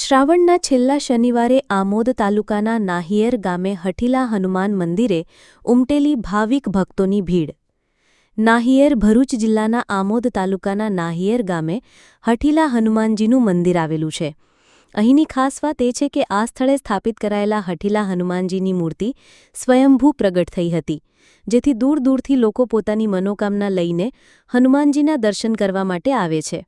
શ્રાવણના છેલ્લા શનિવારે આમોદ તાલુકાના નાહિયેર ગામે હઠીલા હનુમાન મંદિરે ઉમટેલી ભાવિક ભક્તોની ભીડ. નાહિયર ભરૂચ જિલ્લાના આમોદ તાલુકાના નાહિયેર ગામે હઠીલા હનુમાનજીનું મંદિર આવેલું છે. અહીંની ખાસ વાત એ છે કે આ સ્થળે સ્થાપિત કરાયેલા હઠીલા હનુમાનજીની મૂર્તિ સ્વયંભૂ પ્રગટ થઈ હતી, જેથી દૂર દૂરથી લોકો પોતાની મનોકામના લઈને હનુમાનજીના દર્શન કરવા માટે આવે છે.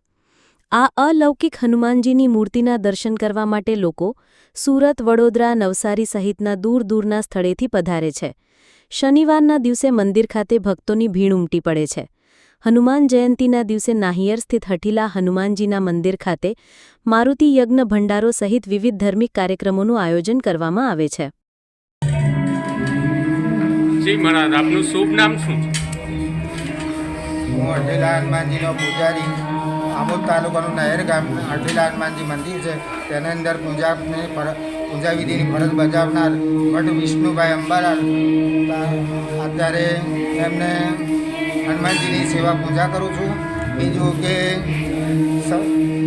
આ અલૌકિક હનુમાનજીની મૂર્તિના દર્શન કરવા માટે લોકો સુરત વડોદરા નવસારી સહિતના દૂર દૂરના સ્થળેથી પધારે છે. શનિવારના દિવસે મંદિર ખાતે ભક્તોની ભીડ ઉમટી પડે છે. હનુમાન જયંતીના દિવસે નાહિયર સ્થિત હઠીલા હનુમાનજીના મંદિર ખાતે મારુતિ યજ્ઞ ભંડારો સહિત વિવિધ ધાર્મિક કાર્યક્રમોનું આયોજન કરવામાં આવે છે. જી મહારાજ આપનું શુભ નામ શું છે? હું અઢેલા હનુમાનજીનો પૂજારી. આમોદ તાલુકાનું નહેર ગામ અઢેલા હનુમાનજી મંદિર છે. તેની અંદર પૂજાની પૂજા વિધિની ફરજ બજાવનાર ભટ્ટ વિષ્ણુભાઈ અંબાલાલ. અત્યારે એમને હનુમાનજીની સેવા પૂજા કરું છું. બીજું કે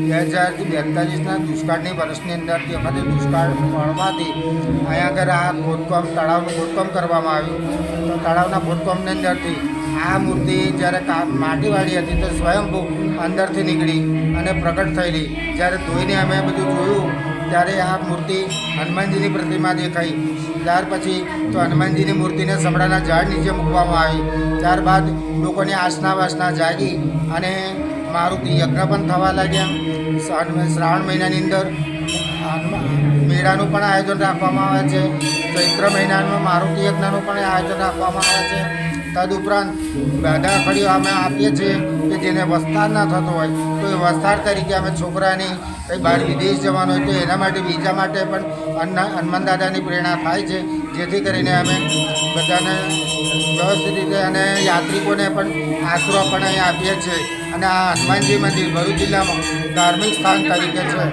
બે હજારથી બેતાલીસના દુષ્કાળની વર્ષની અંદરથી વખતે દુષ્કાળ પડવાથી અહીંયા આગળ આ ખોદકામ તળાવનું ખોદકામ કરવામાં આવ્યું. તો તળાવના ખોદકામની અંદરથી આ મૂર્તિ જ્યારે માટીવાળી હતી તો સ્વયંભૂ અંદરથી નીકળી અને પ્રગટ થયેલી. જ્યારે ધોઈને અમે બધું જોયું, ત્યારે આ મૂર્તિ હનુમાનજીની પ્રતિમા દેખાઈ. ત્યાર પછી તો હનુમાનજીની મૂર્તિને સમડાના ઝાડ નીચે મૂકવામાં આવી. ત્યારબાદ લોકોની આસના વાસના જાગી અને મારુતિ યજ્ઞ પણ થવા લાગ્યા. શ્રાવણ મહિનાની અંદર મેળાનું પણ આયોજન રાખવામાં આવે છે. ચૈત્ર મહિનામાં મારુતિ યજ્ઞનું પણ આયોજન રાખવામાં આવે છે. તદુપરાંત બધા ખડીઓ અમે આપીએ છીએ કે જેને વસ્તાર ના થતો હોય, તો એ વસ્તાર તરીકે અમે છોકરાની કંઈ બહાર વિદેશ જવાનું હોય તો એના માટે, બીજા માટે પણ હનુમાન દાદાની પ્રેરણા થાય છે. જેથી કરીને અમે બધાને વ્યવસ્થિત રીતે અને યાત્રિકોને પણ આશરો પણ અહીં આપીએ છીએ. અને આ હનુમાનજી મંદિર ભરૂચ જિલ્લામાં ધાર્મિક સ્થાન તરીકે છે.